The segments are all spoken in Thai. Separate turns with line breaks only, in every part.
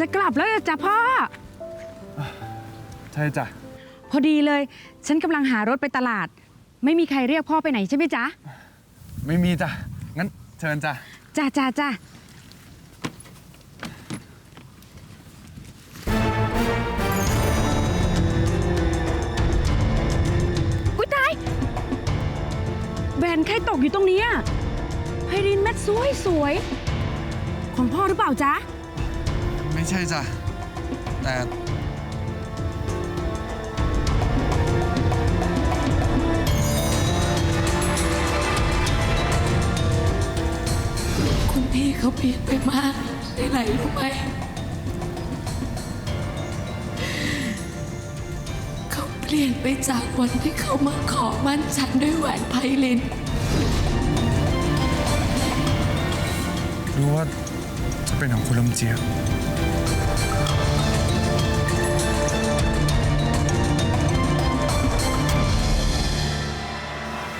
จะกลับแล้วเหรอจ้ะพ่อ
ใช่จ้ะ
พอดีเลย ฉันกำลังหารถไปตลาด ไม่มีใครเรียกพ่อไปไหนใช่ไหมจ๊ะ
ไม่มีจ้ะ งั้นเชิญจ้ะ
จ้าจ้าจ้าอุ้ยตายแหวนใครตกอยู่ตรงเนี้ยไพรินเม็ดสวยสวยๆของพ่อหรือเปล่าจ๊ะ
ไม่ใช่จ้ะ แต่
คุณพี่เขาเปลี่ยนไปมากไปไหนรู้ไหม เขาเปลี่ยนไปจากวันที่เขามาขอมั่นฉันด้วยแหวนไพลิน
รู้ว่า เป็นของคุณลำเจียบ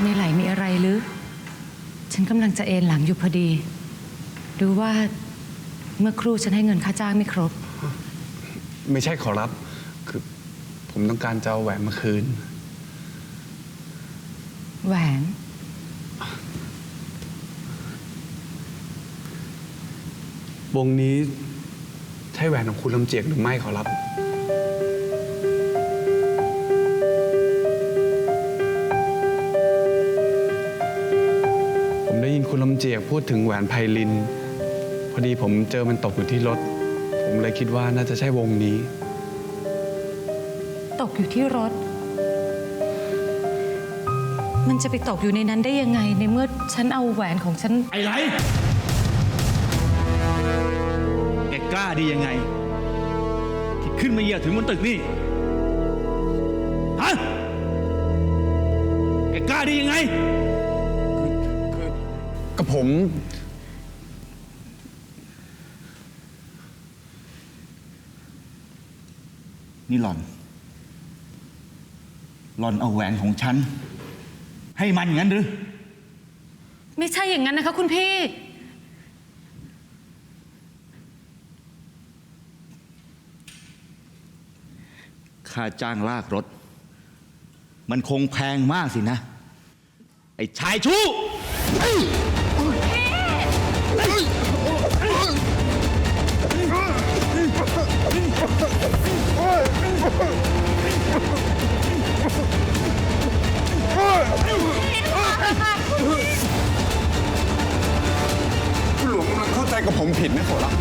ในไหลมีอะไรหรือ ฉันกำลังจะเอนหลังอยู่พอดีดูว่าเมื่อครู่ฉันให้เงินค่าจ้างไม่ครบ
ไม่ใช่ขอรับ คือผมต้องการจะเอาแหวนมาคืน
แหวน
วงนี้ใช่แหวนของคุณลำเจียกหรือไม่ขอรับ ผมได้ยินคุณลำเจียกพูดถึงแหวนไพลิน พอดีผมเจอมันตกอยู่ที่รถ ผมเลยคิดว่าน่าจะใช่วงนี้
ตกอยู่ที่รถ มันจะไปตกอยู่ในนั้นได้ยังไงในเมื่อฉันเอาแหวนของฉัน
ไอ้ไร ล้าดียังไง ที่ขึ้นมาเหยียบถึงบนตึกนี่ฮะแกกล้าดียังไง
กับผม
นี่หล่อน หล่อนเอาแหวนของฉัน ให้มันอย่างนั้นหรือ
ไม่ใช่อย่างนั้นนะคะคุณพี่
ค่าจ้างลากรถ มันคงแพงมากสินะ ไอ้ชายชู้
คุณหลวงกำลังเข้าใจกับผมผิดนะขอรับ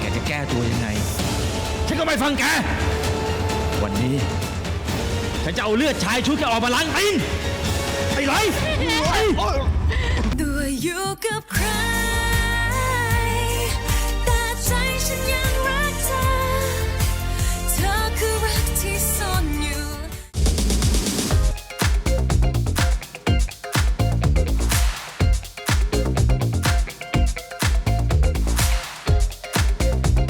แกจะแก้ตัวยังไงฉัน ก็ไม่ฟังแก วันนี้ ฉันจะเอาเลือดชายชุดแกออกมาล้างตีนไอ้ไร
ตัวอยู่กับใคร